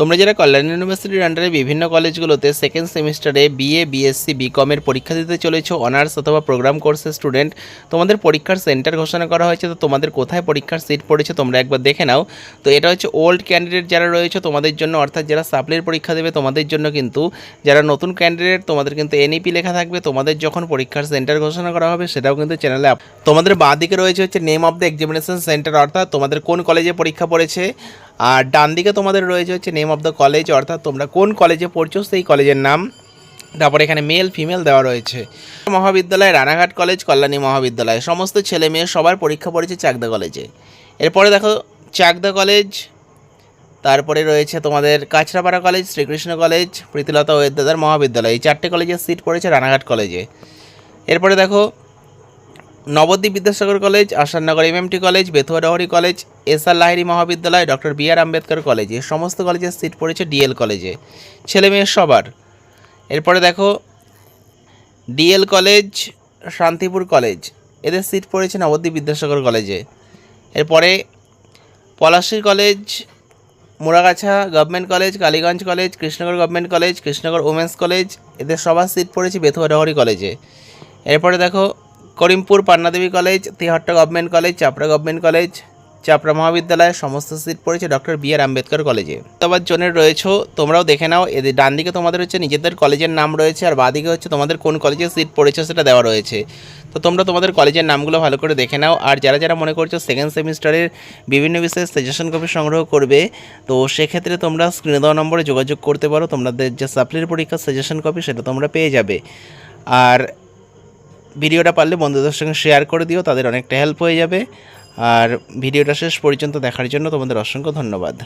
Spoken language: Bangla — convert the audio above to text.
তোমরা যারা কল্যাণ ইউনিভার্সিটির আন্ডারে বিভিন্ন কলেজগুলোতে সেকেন্ড সেমিস্টারে বিএ বিএসসি বিকমের পরীক্ষা দিতে চলেছো অনার্স অথবা প্রোগ্রাম কোর্সের স্টুডেন্ট তোমাদের পরীক্ষার সেন্টার ঘোষণা করা হয়েছে, তো তোমাদের কোথায় পরীক্ষার সিট পড়েছে তোমরা একবার দেখে নাও। তো এটা হচ্ছে ওল্ড ক্যান্ডিডেট যারা রয়েছে, তোমাদের জন্য, অর্থাৎ যারা সাপ্লির পরীক্ষা দেবে, তোমাদের জন্য কিন্তু যারা নতুন ক্যান্ডিডেট তোমাদের কিন্তু এনইপি লেখা থাকবে, তোমাদের যখন পরীক্ষার সেন্টার ঘোষণা করা হবে, সেটাও কিন্তু চ্যানেলে তোমাদের বাঁ দিকে রয়েছে হচ্ছে name of the examination centre অর্থাৎ তোমাদের কোন কলেজে পরীক্ষা পড়েছে আর ডান দিকে তোমাদের রয়েছে হচ্ছে নেম অফ দ্য কলেজ অর্থাৎ তোমরা কোন কলেজে পড়ছো, সেই কলেজের নাম। তারপরে এখানে মেল ফিমেল দেওয়া রয়েছে। মহাবিদ্যালয়, রানাঘাট কলেজ কল্যাণী মহাবিদ্যালয়। সমস্ত ছেলে মেয়ে সবার পরীক্ষা পড়েছে চাকদা কলেজে এরপরে দেখো, চাকদা কলেজ তারপরে রয়েছে তোমাদের কাছড়াপাড়া কলেজ শ্রীকৃষ্ণ কলেজ প্রীতিলতা ওয়েদাদার মহাবিদ্যালয়। এই চারটে কলেজের সিট পড়েছে রানাঘাট কলেজে এরপরে দেখো Nabadwip Vidyasagar college, Asannagar MMT college, Bethua Dahari college, S R Lahiri Mahavidyalaya, doctor B R Ambedkar college. এই সমস্ত কলেজের সিট পড়েছে ডিএল কলেজে। ছেলে মেয়ে সবার। এরপরে দেখো ডিএল কলেজ, শান্তিপুর কলেজ। এদের সিট পড়েছে নবদ্বীপ বিদ্যাসাগর কলেজে। এরপরে পলাশির college Muragachha government college, Kaliganj college, Krishnanagar government college, Krishnanagar women's college, এদের সবার সিট পড়েছে বেথুয়া ডহরি কলেজে। এরপরে দেখো Karimpur Pannadevi college, Tehatta government college, Chapra government college, Chapra মহাবিদ্যালয়ে, সমস্ত সিট পড়েছে ডক্টর বি আর আম্বেদকর কলেজে। আবার জনের রয়েছো, তোমরাও দেখে নাও এদের ডান দিকে তোমাদের হচ্ছে নিজেদের কলেজের নাম রয়েছে আর বাঁ দিকে হচ্ছে তোমাদের কোন কলেজে সিট পড়েছে সেটা দেওয়া রয়েছে। তো তোমরা তোমাদের কলেজের নামগুলো ভালো করে দেখে নাও, আর যারা যারা মনে করছ সেকেন্ড সেমিস্টারের বিভিন্ন বিষয়ে সাজেশন কপি সংগ্রহ করবে, তো সেক্ষেত্রে তোমরা স্ক্রিনে দেওয়া নম্বরে যোগাযোগ করতে পারো তোমাদের যে সাপ্লির পরীক্ষার সাজেশন কপি সেটা তোমরা পেয়ে যাবে। আর ভিডিওটা পারলে বন্ধুদের সঙ্গে শেয়ার করে দিও, তাদের অনেকটা হেল্প হয়ে যাবে। আর ভিডিওটা শেষ পর্যন্ত দেখার জন্য তোমাদের অসংখ্য ধন্যবাদ।